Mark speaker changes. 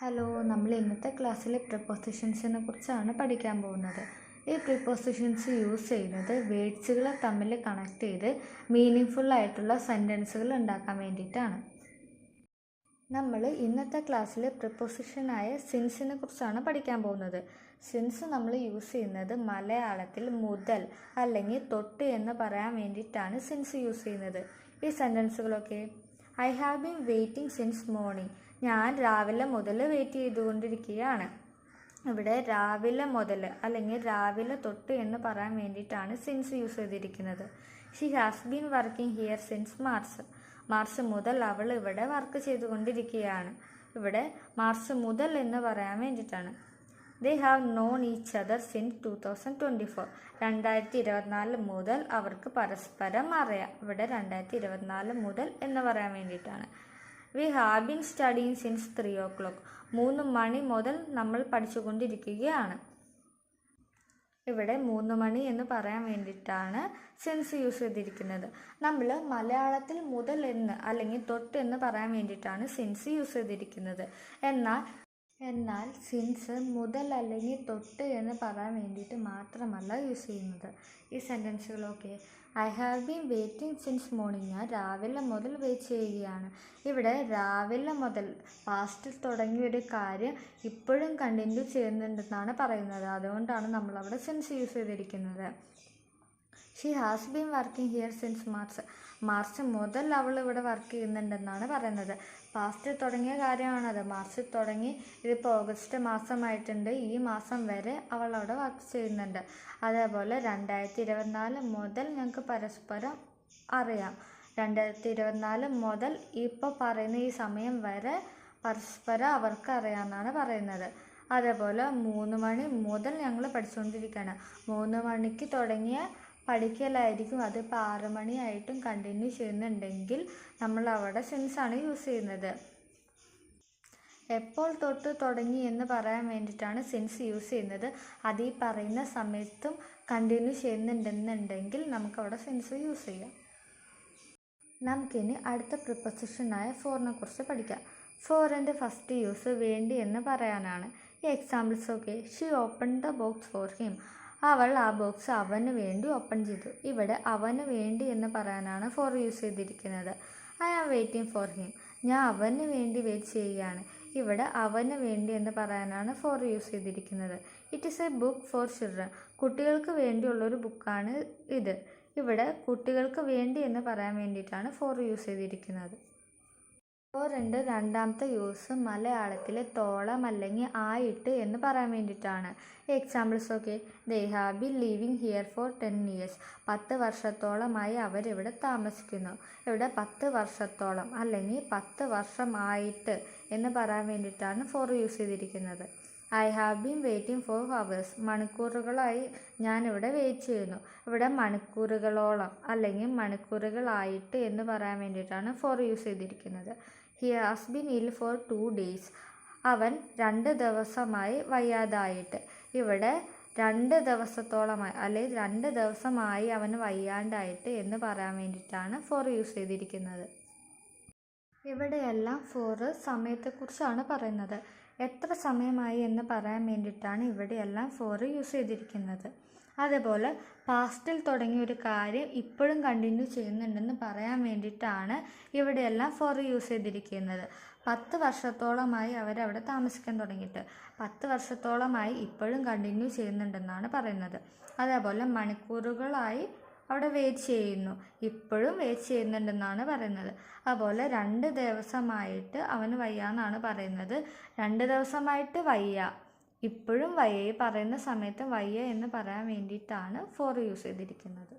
Speaker 1: Hello നമ്മൾ ഇന്നത്തെ ക്ലാസ്സിലെ പ്രിപ്പോസിഷൻസിനെ കുറിച്ചാണ് പഠിക്കാൻ പോകുന്നത്. ഈ പ്രിപ്പോസിഷൻസ് യൂസ് ചെയ്യുന്നത് വേഡ്സുകളെ തമ്മിൽ കണക്ട് ചെയ്ത് മീനിങ് ഫുൾ ആയിട്ടുള്ള സെന്റൻസുകൾ ഉണ്ടാക്കാൻ വേണ്ടിയിട്ടാണ്. നമ്മൾ ഇന്നത്തെ ക്ലാസ്സിൽ പ്രിപ്പോസിഷനായ സിൻസിനെ കുറിച്ചാണ് പഠിക്കാൻ പോകുന്നത്. സിൻസ് നമ്മൾ യൂസ് ചെയ്യുന്നത് മലയാളത്തിൽ മുതൽ അല്ലെങ്കിൽ തൊട്ട് എന്ന് പറയാൻ വേണ്ടിയിട്ടാണ് സിൻസ് യൂസ് ചെയ്യുന്നത്. ഈ സെന്റൻസുകളൊക്കെ I have been waiting since morning ഞാൻ രാവിലെ മുതൽ വെയിറ്റ് ചെയ്തുകൊണ്ടിരിക്കുകയാണ്. ഇവിടെ രാവിലെ മുതൽ അല്ലെങ്കിൽ രാവിലെ തൊട്ട് എന്ന് പറയാൻ വേണ്ടിയിട്ടാണ് സിൻസ് യൂസ് ചെയ്തിരിക്കുന്നത്. She has been working here since March March മുതൽ അവൾ ഇവിടെ വർക്ക് ചെയ്തുകൊണ്ടിരിക്കുകയാണ്. ഇവിടെ മാർച്ച് മുതൽ എന്ന് പറയാൻ വേണ്ടിയിട്ടാണ്. They have known each other since two thousand twenty four രണ്ടായിരത്തി ഇരുപത്തിനാല് മുതൽ അവർക്ക് പരസ്പരം അറിയാം. ഇവിടെ രണ്ടായിരത്തി ഇരുപത്തിനാല് മുതൽ എന്ന് പറയാൻ വേണ്ടിയിട്ടാണ്. We have been studying since three o'clock മൂന്ന് മണി മുതൽ നമ്മൾ പഠിച്ചുകൊണ്ടിരിക്കുകയാണ്. ഇവിടെ മൂന്ന് മണി എന്ന് പറയാൻ വേണ്ടിയിട്ടാണ് സെൻസ് യൂസ് ചെയ്തിരിക്കുന്നത്. നമ്മൾ മലയാളത്തിൽ മുതൽ എന്ന് അല്ലെങ്കിൽ തൊട്ട് എന്ന് പറയാൻ വേണ്ടിയിട്ടാണ് സെൻസ് യൂസ് ചെയ്തിരിക്കുന്നത്. എന്നാൽ എന്നാൽ സിൻസ് മുതൽ അല്ലെങ്കിൽ തൊട്ട് എന്ന് പറയാൻ വേണ്ടിയിട്ട് മാത്രമല്ല യൂസ് ചെയ്യുന്നത്. ഈ സെന്റൻസുകളൊക്കെ. I have been waiting since morning ഞാൻ രാവിലെ മുതൽ വെയിറ്റ് ചെയ്യുകയാണ്. ഇവിടെ രാവിലെ മുതൽ പാസ്റ്റിൽ തുടങ്ങിയ ഒരു കാര്യം ഇപ്പോഴും കണ്ടിന്യൂ ചെയ്യുന്നുണ്ടെന്നാണ് പറയുന്നത്. അതുകൊണ്ടാണ് നമ്മളവിടെ സിൻസ് യൂസ് ചെയ്തിരിക്കുന്നത്. She has been working here since March March മുതൽ അവൾ ഇവിടെ വർക്ക് ചെയ്യുന്നുണ്ടെന്നാണ് പറയുന്നത്. പാസ്റ്റ് തുടങ്ങിയ കാര്യമാണത്. മാർച്ച് തുടങ്ങി. ഇതിപ്പോൾ ഓഗസ്റ്റ് മാസമായിട്ടുണ്ട്. ഈ മാസം വരെ അവൾ അവിടെ വർക്ക് ചെയ്യുന്നുണ്ട്. അതേപോലെ രണ്ടായിരത്തി ഇരുപത്തിനാല് മുതൽ ഞങ്ങൾക്ക് പരസ്പരം അറിയാം. രണ്ടായിരത്തി ഇരുപത്തിനാല് മുതൽ ഇപ്പോൾ പറയുന്ന ഈ സമയം വരെ പരസ്പരം അവർക്ക് അറിയാമെന്നാണ് പറയുന്നത്. അതേപോലെ മൂന്ന് മണി മുതൽ ഞങ്ങൾ പഠിച്ചുകൊണ്ടിരിക്കുകയാണ്. മൂന്ന് മണിക്ക് തുടങ്ങിയ പഠിക്കലായിരിക്കും. അതിപ്പോൾ ആറ് മണിയായിട്ടും കണ്ടിന്യൂ ചെയ്യുന്നുണ്ടെങ്കിൽ നമ്മൾ അവിടെ സെൻസാണ് യൂസ് ചെയ്യുന്നത്. എപ്പോൾ തൊട്ട് തുടങ്ങി എന്ന് പറയാൻ വേണ്ടിയിട്ടാണ് സെൻസ് യൂസ് ചെയ്യുന്നത്. അത് ഈ പറയുന്ന സമയത്തും കണ്ടിന്യൂ ചെയ്യുന്നുണ്ടെന്നുണ്ടെങ്കിൽ നമുക്കവിടെ സെൻസ് യൂസ് ചെയ്യാം. നമുക്കിനി അടുത്ത പ്രിപ്പസിഷനായ ഫോറിനെ കുറിച്ച് പഠിക്കാം. ഫോറിന്റെ ഫസ്റ്റ് യൂസ് വേണ്ടി എന്ന് പറയാനാണ്. ഈ examples okay she open the box for him അവൾ ആ ബോക്സ് അവന് വേണ്ടി ഓപ്പൺ ചെയ്തു. ഇവിടെ അവന് വേണ്ടി എന്ന് പറയാനാണ് ഫോർ യൂസ് ചെയ്തിരിക്കുന്നത്. I am waiting for him. ഞാൻ അവന് വേണ്ടി വെയിറ്റ് ചെയ്യുകയാണ്. ഇവിടെ അവന് വേണ്ടി എന്ന് പറയാനാണ് ഫോർ യൂസ് ചെയ്തിരിക്കുന്നത്. It is a book for children. കുട്ടികൾക്ക് വേണ്ടിയുള്ളൊരു ബുക്കാണ് ഇത്. ഇവിടെ കുട്ടികൾക്ക് വേണ്ടി എന്ന് പറയാൻ വേണ്ടിയിട്ടാണ് ഫോർ യൂസ് ചെയ്തിരിക്കുന്നത്. ഫോറിന്റെ രണ്ടാമത്തെ യൂസ് മലയാളത്തിൽ തോളം അല്ലെങ്കിൽ ആയിട്ട് എന്ന് പറയാൻ വേണ്ടിയിട്ടാണ്. എക്സാമ്പിൾസ് ഒക്കെ. They have be living here for ten years പത്ത് വർഷത്തോളമായി അവരിവിടെ താമസിക്കുന്നു. ഇവിടെ പത്ത് വർഷത്തോളം അല്ലെങ്കിൽ പത്ത് വർഷമായിട്ട് എന്ന് പറയാൻ വേണ്ടിയിട്ടാണ് ഫോർ യൂസ് ചെയ്തിരിക്കുന്നത്. I have been waiting for hours മണിക്കൂറുകളായി ഞാനിവിടെ വെയിറ്റ് ചെയ്യുന്നു. ഇവിടെ മണിക്കൂറുകളോളം അല്ലെങ്കിൽ മണിക്കൂറുകളായിട്ട് എന്ന് പറയാൻ വേണ്ടിയിട്ടാണ് ഫോർ യൂസ് ചെയ്തിരിക്കുന്നത്. He has been ill for two days അവൻ രണ്ട് ദിവസമായി വയ്യാതായിട്ട്. ഇവിടെ രണ്ട് ദിവസത്തോളമായി അല്ലെങ്കിൽ രണ്ട് ദിവസമായി അവന് വയ്യാണ്ടായിട്ട് എന്ന് പറയാൻ വേണ്ടിയിട്ടാണ് ഫോർ യൂസ് ചെയ്തിരിക്കുന്നത്. ഇവിടെയെല്ലാം ഫോർ സമയത്തെക്കുറിച്ചാണ് പറയുന്നത്. എത്ര സമയമായി എന്ന് പറയാൻ വേണ്ടിയിട്ടാണ് ഇവിടെയെല്ലാം ഫോർ യൂസ് ചെയ്തിരിക്കുന്നത്. അതേപോലെ പാസ്റ്റിൽ തുടങ്ങിയ ഒരു കാര്യം ഇപ്പോഴും കണ്ടിന്യൂ ചെയ്യുന്നുണ്ടെന്ന് പറയാൻ വേണ്ടിയിട്ടാണ് ഇവിടെയെല്ലാം ഫോർ യൂസ് ചെയ്തിരിക്കുന്നത്. പത്ത് വർഷത്തോളമായി അവരവിടെ താമസിക്കാൻ തുടങ്ങിയിട്ട്. പത്ത് വർഷത്തോളമായി ഇപ്പോഴും കണ്ടിന്യൂ ചെയ്യുന്നുണ്ടെന്നാണ് പറയുന്നത്. അതേപോലെ മണിക്കൂറുകളായി അവിടെ വെയിറ്റ് ചെയ്യുന്നു. ഇപ്പോഴും വെയിറ്റ് ചെയ്യുന്നുണ്ടെന്നാണ് പറയുന്നത്. അതുപോലെ രണ്ട് ദിവസമായിട്ട് അവന് വയ്യ എന്നാണ് പറയുന്നത്. രണ്ട് ദിവസമായിട്ട് വയ്യ. ഇപ്പോഴും വയ്യ. പറയുന്ന സമയത്ത് വയ്യ എന്ന് പറയാൻ വേണ്ടിയിട്ടാണ് ഫോർ യൂസ് ചെയ്തിരിക്കുന്നത്.